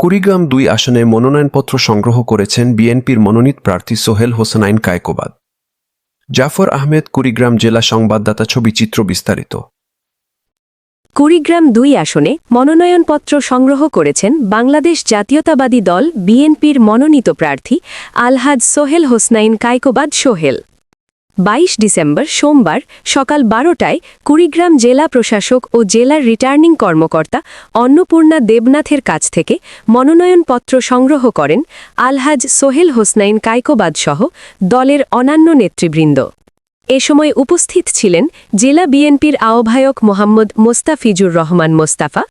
কুড়িগ্রাম দুই আসনে মনোনয়নপত্র সংগ্রহ করেছেন বিএনপির মনোনীত প্রার্থী সোহেল হোসেনাইন কায়কোবাদ। জাফর আহমেদ কুড়িগ্রাম জেলা সংবাদদাতা ছবি চিত্র বিস্তারিত। কুড়িগ্রাম দুই আসনে মনোনয়নপত্র সংগ্রহ করেছেন বাংলাদেশ জাতীয়তাবাদী দল বিএনপির মনোনীত প্রার্থী আলহাজ সোহেল হোসনাইন কায়কোবাদ সোহেল। বাইশ ডিসেম্বর সোমবার সকাল বারোটায় কুড়িগ্রাম জেলা প্রশাসক ও জেলার রিটার্নিং কর্মকর্তা অন্নপূর্ণা দেবনাথের কাছ থেকে মনোনয়নপত্র সংগ্রহ করেন আলহাজ সোহেল হোসনাইন কায়কোবাদসহ দলের অন্যান্য নেতৃবৃন্দ। এ সময় উপস্থিত ছিলেন জেলা বিএনপির আহ্বায়ক মোহাম্মদ মোস্তাফিজুর রহমান মোস্তাফা,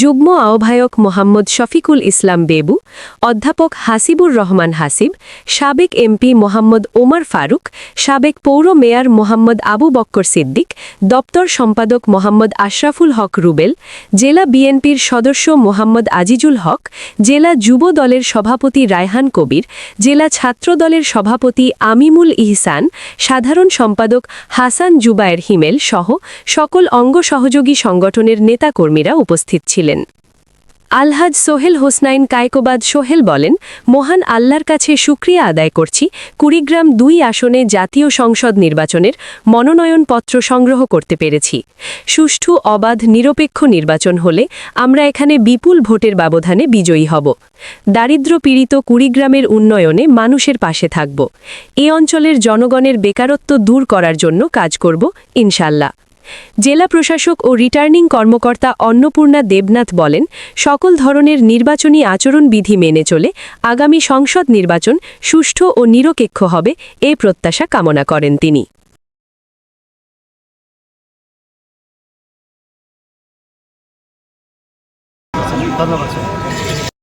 যুগ্ম আহ্বায়ক মোহাম্মদ শফিকুল ইসলাম বেবু, অধ্যাপক হাসিবুর রহমান হাসিব, সাবেক এমপি মোহাম্মদ ওমর ফারুক, সাবেক পৌর মেয়র মোহাম্মদ আবু বক্কর সিদ্দিক, দপ্তর সম্পাদক মোহাম্মদ আশরাফুল হক রুবেল, জেলা বিএনপির সদস্য মোহাম্মদ আজিজুল হক, জেলা যুব দলের সভাপতি রায়হান কবির, জেলা ছাত্র দলের সভাপতি আমিমুল ইহসান, সাধারণ সম্পাদক হাসান জুবায়ের হিমেল সহ সকল অঙ্গ সহযোগী সংগঠনের নেতাকর্মীরা উপস্থিত ছিলেন। আলহাজ সোহেল হোসনাইন কায়কোবাদ সোহেল বলেন, মহান আল্লাহর কাছে সুক্রিয়া আদায় করছি। কুড়িগ্রাম দুই আসনে জাতীয় সংসদ নির্বাচনের মনোনয়নপত্র সংগ্রহ করতে পেরেছি। সুষ্ঠু, অবাধ, নিরপেক্ষ নির্বাচন হলে আমরা এখানে বিপুল ভোটের ব্যবধানে বিজয়ী হব। দারিদ্র পীড়িত কুড়িগ্রামের উন্নয়নে মানুষের পাশে থাকব। এ অঞ্চলের জনগণের বেকারত্ব দূর করার জন্য কাজ করব, ইনশাল্লাহ। জেলা প্রশাসক ও রিটার্নিং কর্মকর্তা অন্নপূর্ণা দেবনাথ বলেন, সকল ধরনের নির্বাচনী আচরণবিধি মেনে চলে আগামী সংসদ নির্বাচন সুষ্ঠু ও নিরপেক্ষ হবে এ প্রত্যাশা কামনা করেন তিনি। আমি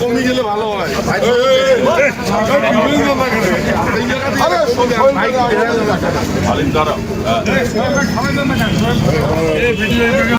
কমে গেলে ভালো হয় আরে